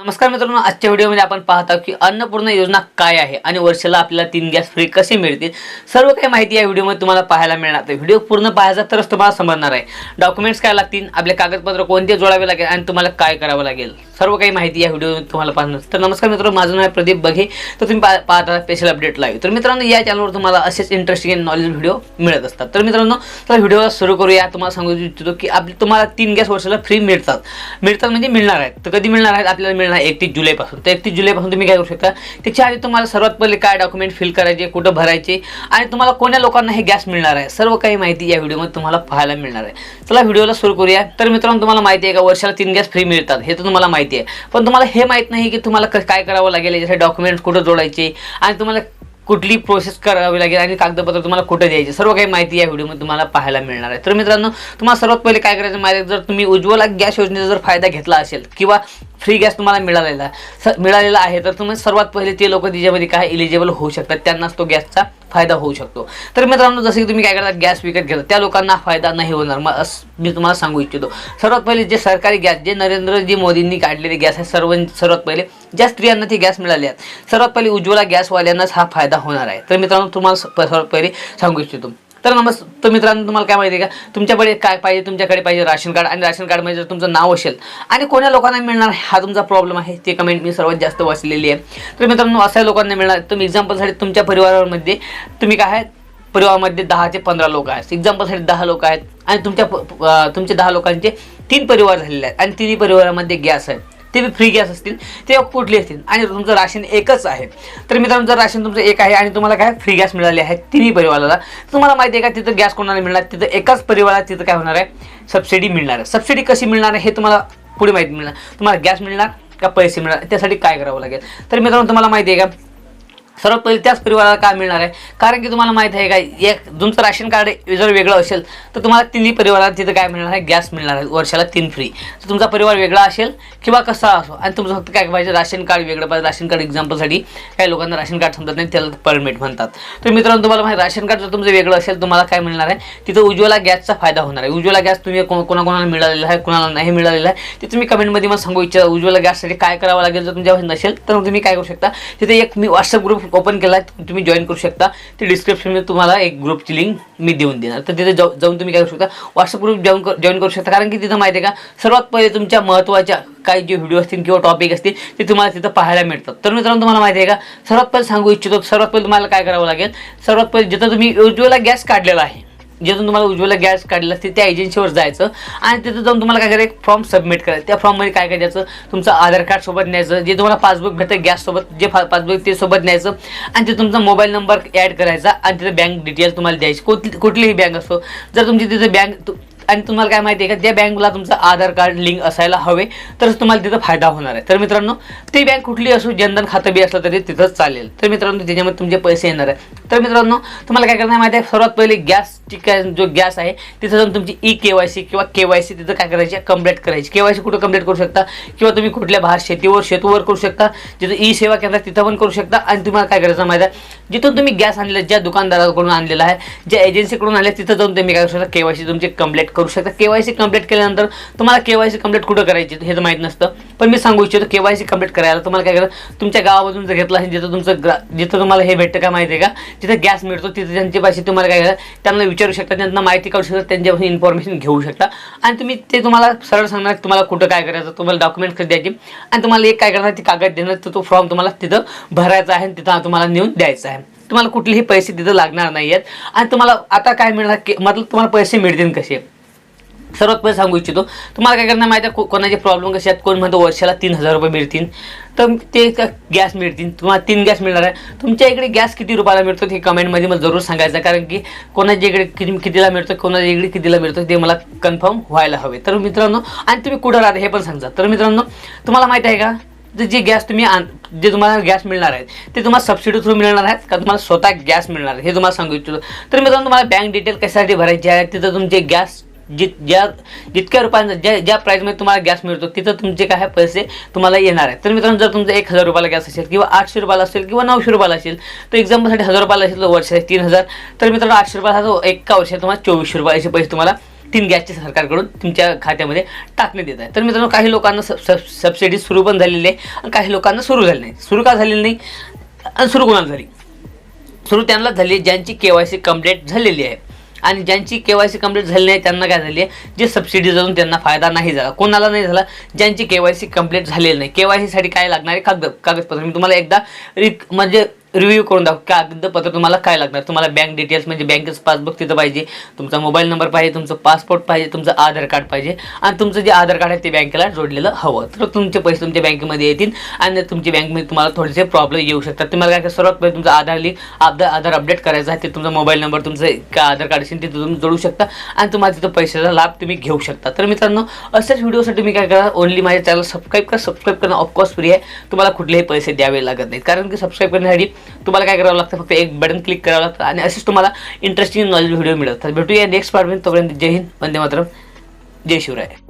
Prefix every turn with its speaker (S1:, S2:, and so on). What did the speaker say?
S1: नमस्कार मित्रांनो आजच्या व्हिडिओमध्ये आपण पाहता की अन्नपूर्ण योजना काय आहे आणि वर्षाला आपल्याला तीन गॅस फ्री कसे मिळतील? सर्व काही माहिती या व्हिडिओमध्ये तुम्हाला पाहायला मिळणार. तर व्हिडिओ पूर्ण पाहायचा तरच तुम्हाला समजणार आहे. डॉक्युमेंट्स काय लागतील आपले कागदपत्र कोणते जोडावे लागेल आणि तुम्हाला काय करावं लागेल? सर्व काही माहिती या व्हिडिओमध्ये तुम्हाला पाहणार तर नमस्कार मित्रांनो माझं नाव आहे प्रदीप बघे. तर तुम्ही पा पाहता स्पेशल अपडेट लाईव्ह तर मित्रांनो या चॅनलवर तुम्हाला असेच इंटरेस्टिंग आणि नॉलेज व्हिडिओ मिळत असतात. तर मित्रांनो तर व्हिडिओला सुरू करूया. तुम्हाला सांगू इच्छितो की आपली तुम्हाला तीन गॅस वर्षाला फ्री मिळतात. मिळतात म्हणजे मिळणार आहेत. तर कधी मिळणार आहेत? आपल्याला मिळणार एकतीस जुलैपासून. तर एकतीस जुलैपासून तुम्ही काय करू शकता? त्याच्या आधी तुम्हाला सर्वात पहिले काय डॉक्युमेंट फिल करायचे कुठं भरायचे आणि तुम्हाला कोण्या लोकांना हे गॅस मिळणार आहे? सर्व काही माहिती या व्हिडिओमध्ये तुम्हाला पाहायला मिळणार आहे. चला व्हिडिओला सुरू करूया. तर मित्रांनो तुम्हाला माहिती आहे का वर्षाला तीन गॅस फ्री मिळतात? हे तर तुम्हाला माहिती आहे. पण तुम्हाला हे माहीत नाही की तुम्हाला काय करावं लागेल याच्यासाठी डॉक्युमेंट्स कुठं जोडायचे आणि तुम्हाला कुठली प्रोसेस करावी लागेल आणि कागदपत्र तुम्हाला कुठे द्यायचे? सर्व काही माहिती या व्हिडिओमध्ये तुम्हाला पाहायला मिळणार आहे. तर मित्रांनो तुम्हाला सर्वात पहिले काय करायचं माहिती आहे, जर तुम्ही उज्ज्वला गॅस योजनेचा जर फायदा घेतला असेल किंवा फ्री गॅस तुम्हाला मिळालेला स मिळालेला आहे. तर तुम्ही सर्वात पहिले ते लोक त्याच्यामध्ये काय इलिजिबल होऊ शकतात त्यांनाच तो गॅसचा फायदा होऊ शकतो. तर मित्रांनो जसं की तुम्ही काय करता गॅस विकत घेता त्या लोकांना फायदा नाही होणार. मग असं मी तुम्हाला सांगू इच्छितो. सर्वात पहिले जे सरकारी गॅस जे नरेंद्रजी मोदींनी काढलेले गॅस आहे सर्व सर्वात पहिले ज्या स्त्रियांना ते गॅस मिळाले आहेत सर्वात पहिले उज्ज्वला गॅसवाल्यांनाच हा फायदा होणार आहे. तर मित्रांनो तुम्हाला सर्वात पहिले सांगू इच्छितो. तर नमस् तर मित्रांनो तुम्हाला काय माहिती आहे का? तुमच्याकडे काय पाहिजे तुमच्याकडे पाहिजे राशन कार्ड आणि राशन कार्डमध्ये म्हणजे जर तुमचं नाव असेल आणि कोण्या लोकांना मिळणार हा तुमचा प्रॉब्लेम आहे. ते कमेंट मी सर्वात जास्त वाचलेली आहे. तर मित्रांनो अशा लोकांना मिळणार. तुम्ही एक्झाम्पलसाठी तुमच्या परिवारामध्ये तुम्ही काय आहे? परिवारामध्ये दहा ते पंधरा लोक आहेत. एक्झाम्पलसाठी दहा लोक आहेत. आणि तुमच्या तुमचे दहा लोकांचे तीन परिवार झालेले आहेत. आणि तिन्ही परिवारामध्ये गॅस आहे. ते फ्री गॅस असतील ते कुठले असतील. आणि तुमचं राशन एकच आहे. तर मित्रांनो जर राशन तुमचं एक आहे आणि तुम्हाला काय फ्री गॅस मिळाले आहे तिन्ही परिवाराला तुम्हाला माहिती आहे का तिथं गॅस कोणाला मिळणार? तिथं एकाच परिवाराला तिथं काय होणार आहे? सबसिडी मिळणार आहे. सबसिडी कशी मिळणार आहे हे तुम्हाला पुढे माहिती मिळणार. तुम्हाला गॅस मिळणार का पैसे मिळणार? त्यासाठी काय करावं लागेल? तर मित्रांनो तुम्हाला माहिती आहे का सर्वात पहिले त्याच परिवाराला काय मिळणार आहे? कारण की तुम्हाला माहीत आहे का एक तुमचं राशन कार्ड जर वेगळं असेल तर तुम्हाला तिन्ही परिवारात तिथं काय मिळणार आहे? गॅस मिळणार आहे. वर्षाला तीन फ्री तर तुमचा परिवार वेगळा असेल किंवा कसा असो आणि तुमचं फक्त काय पाहिजे? राशन कार्ड वेगळं पाहिजे. राशन कार्ड एक्झाम्पलसाठी काही लोकांना राशन कार्ड समजत नाही त्याला परमिट म्हणतात. तर मित्रांनो तुम्हाला माहिती राशन कार्ड जर तुमचं वेगळं असेल तुम्हाला काय मिळणार आहे? तिथं उज्ज्वला गॅसचा फायदा होणार आहे. उज्ज्वला गॅस तुम्ही को- कोणाकोणाला मिळालेला आहे कोणाला नाही मिळालेला आहे ते तुम्ही कमेंटमध्ये मला सांगू इच्छा उज्ज्वला गॅससाठी काय करावं लागेल? जर तुमच्यावर नसेल तर मग तुम्ही काय करू शकता? तिथे एक मी व्हॉट्सअप ग्रुप ओपन केला आहे तुम्ही जॉईन करू शकता. ते डिस्क्रिप्शनमध्ये तुम्हाला एक ग्रुपची लिंक मी देऊन देणार. तर तिथे जाऊ- जाऊन तुम्ही काय करू शकता? व्हॉट्सअप ग्रुप जाऊन जॉईन करू शकता. कारण की तिथं माहिती आहे का सर्वात पहिले तुमच्या महत्त्वाच्या काही जे व्हिडिओ असतील किंवा टॉपिक असतील ते तुम्हाला तिथं पाहायला मिळतात. तर मित्रांनो तुम्हाला माहिती आहे का सर्वात पहिले सांगू इच्छितो सर्वात पहिले तुम्हाला काय करावं लागेल? सर्वात पहिले जिथं तुम्ही उज्ज्वला गॅस काढलेला आहे जिथून तुम्हाला उज्ज्वला गॅस काढलेला असते त्या एजन्सीवर जायचं. आणि तिथं जाऊन तुम्हाला काय करायचं? एक फॉर्म सबमिट करायचं. त्या फॉर्ममध्ये काय करायचं तुमचं आधार कार्ड सोबत न्यायचं. जे तुम्हाला पासबुक भेटतं गॅससोबत जे पासबुक ते सोबत न्यायचं. आणि ते तुमचा मोबाईल नंबर ॲड करायचा. आणि तिथं बँक डिटेल्स तुम्हाला द्यायची. कुठली कुठलीही बँक असो. जर तुमची तिथं बँक आणि तुम्हाला काय माहिती आहे का त्या बँकला तुमचं आधार कार्ड लिंक असायला हवे तरच तुम्हाला तिथं फायदा होणार आहे. तर मित्रांनो ती बँक कुठली असो जनधन खातं बी असलं तरी तिथंच चालेल. तर मित्रांनो त्याच्यामध्ये तुमचे पैसे येणार आहे तर मित्रांनो तुम्हाला काय करणार माहिती आहे सर्वात पहिले गॅस काय जो गॅस आहे तिथं जाऊन तुमची ई के वाय सी किंवा के वाय सी तिथं काय करायची कंप्लीट करायची. के वाय सी कुठं कंप्लीट करू शकता? किंवा तुम्ही कुठल्या बाहेर शेतीवर शेतूवर करू शकता जिथं ई सेवा केंद्र तिथं पण करू शकता. आणि तुम्हाला काय करायचं माहिती आहे जिथून तुम्ही गॅस आणलेला ज्या दुकानदाराकडून आणलेला आहे ज्या एजन्सीकडून आणले तिथं जाऊन तुम्ही काय करू शकता? के वाय सी तुमची कंप्लीट करू शकता. के वाय सी कंप्लीट केल्यानंतर तुम्हाला के वाय सी कंप्लीट कुठं करायची हे तर माहीत नसतं. पण मी सांगू इच्छितो के वाय सी कंप्लीट करायला तुम्हाला काय करा तुमच्या गावामधून जर घेतलं असेल जिथं तुमचं ग्रा जिथं तुम्हाला हे भेटतं का माहिती आहे का? जिथं गॅस मिळतो तिथं त्यांच्या पाशी तुम्हाला काय करा त्यांना विचारू शकता त्यांना माहिती काढू शकता त्यांच्यापासून इन्फॉर्मेशन घेऊ शकता. आणि तुम्ही ते तुम्हाला सरळ सांगणार तुम्हाला कुठं काय करायचं तुम्हाला डॉक्युमेंट कधी द्यायची? आणि तुम्हाला एक काय करणार ती कागद देणार तर तो फॉर्म तुम्हाला तिथं भरायचा आहे आणि तिथं तुम्हाला नेऊन द्यायचा आहे. तुम्हाला कुठलेही पैसे तिथं लागणार नाही आहेत आणि तुम्हाला आता काय मिळणार की मतलब तुम्हाला पैसे मिळतील कसे? सर्वात पहिले सांगू इच्छितो तुम्हाला काय करणार माहिती आहे? को- कोणाचे प्रॉब्लेम कसे आहेत? कोण म्हणतो वर्षाला तीन हजार रुपये मिळतील? तर ते गॅस मिळतील. तुम्हाला तीन गॅस मिळणार आहे. तुमच्या इकडे गॅस किती रुपयाला मिळतो ते कमेंटमध्ये मला जरूर सांगायचं कारण की कोणाच्या इकडे किती कितीला मिळतो कोणाच्या इकडे कितीला मिळतो ते मला कन्फर्म व्हायला हवे. तर मित्रांनो आणि तुम्ही कुठं राहता हे पण सांगा तर मित्रांनो तुम्हाला माहिती आहे का? जे जे गॅस तुम्ही आण जे तुम्हाला गॅस मिळणार आहेत ते तुम्हाला सबसिडी थ्रू मिळणार आहेत का? तुम्हाला स्वतः गॅस मिळणार आहे हे तुम्हाला सांगू इच्छितो. तर मित्रांनो तुम्हाला बँक डिटेल कशासाठी भरायची आहे? तिथं तुमचे गॅस जित ज्या जितक्या रुपयांचा ज्या ज्या प्राईजमध्ये तुम्हाला गॅस मिळतो तिथं तुमचे काय पैसे तुम्हाला येणार आहेत. तर मित्रांनो जर तुमचा एक हजार रुपयाला गॅस असेल किंवा आठशे रुपयाला असेल किंवा नऊशे रुपयाला असेल तर एक्झाम्पलसाठी हजार रुपयाला असेल तर वर्षाचे तीन हजार. तर मित्रांनो आठशे रुपयाला जो एका वर्षात तुम्हाला चोवीसशे रुपयाचे असे पैसे तुम्हाला तीन गॅसचे सरकारकडून तुमच्या खात्यामध्ये टाकण्यात येत आहे तर मित्रांनो काही लोकांना सब सब सबसिडी सुरू पण झालेली आहे आणि काही लोकांना सुरू झाली नाही. सुरू का झालेली नाही? आणि सुरू कोणाला झाली? सुरू त्यांना झाली ज्यांची के वाय सी कंप्लीट झालेली आहे. आणि ज्यांची केवायसी सी कंप्लीट झाली नाही त्यांना काय झाली आहे? जे सबसिडी जाऊन त्यांना फायदा नाही झाला. कोणाला नाही झाला? ज्यांची केवायसी सी कंप्लीट झालेली नाही. केवायसीसाठी वाय सीसाठी काय लागणारे कागद कागदपत्र. मी तुम्हाला एकदा रिक म्हणजे रिव्ह्यू करून दाखव. कागदपत्र तुम्हाला काय लागणार? तुम्हाला बँक डिटेल्स म्हणजे बँकेचं पासबुक तिथं पाहिजे तुमचा मोबाईल नंबर पाहिजे तुमचं पासपोर्ट पाहिजे तुमचं आधार कार्ड पाहिजे आणि तुमचं जे आधार कार्ड आहे ते बँकेला जोडलेलं हवं. तर तुमचे पैसे तुमच्या बँकेमध्ये येतील आणि तुमची बँकमध्ये तुम्हाला थोडेसे प्रॉब्लेम येऊ शकतात. तुम्हाला काय सर्वात पहिले तुमचं आधार लिंक आधार आधार अपडेट करायचं आहे ते तुमचा मोबाईल नंबर तुमचं का आधार कार्ड असेल तिथं तुम्ही जोडू शकता आणि तुम्हाला तिथं पैशाचा लाभ तुम्ही घेऊ शकता. तर मित्रांनो अशाच व्हिडिओसाठी तुम्ही काय करा ओनली माझ्या चॅनल सबस्क्राईब करा. सबस्क्राईब करणं ऑफकोर्स फ्री आहे. तुम्हाला कुठलेही पैसे द्यावे लागत नाहीत. कारण की सबस्क्राईब करण्यासाठी तुम्हाला काय करावं लागतं? फक्त एक बटन क्लिक करावं लागतं आणि असेच तुम्हाला इंटरेस्टिंग नॉलेज व्हिडिओ मिळत भेटूया नेक्स्ट पार्टमध्ये तोपर्यंत जय हिंद वंदे मातरम. जय शिवराय.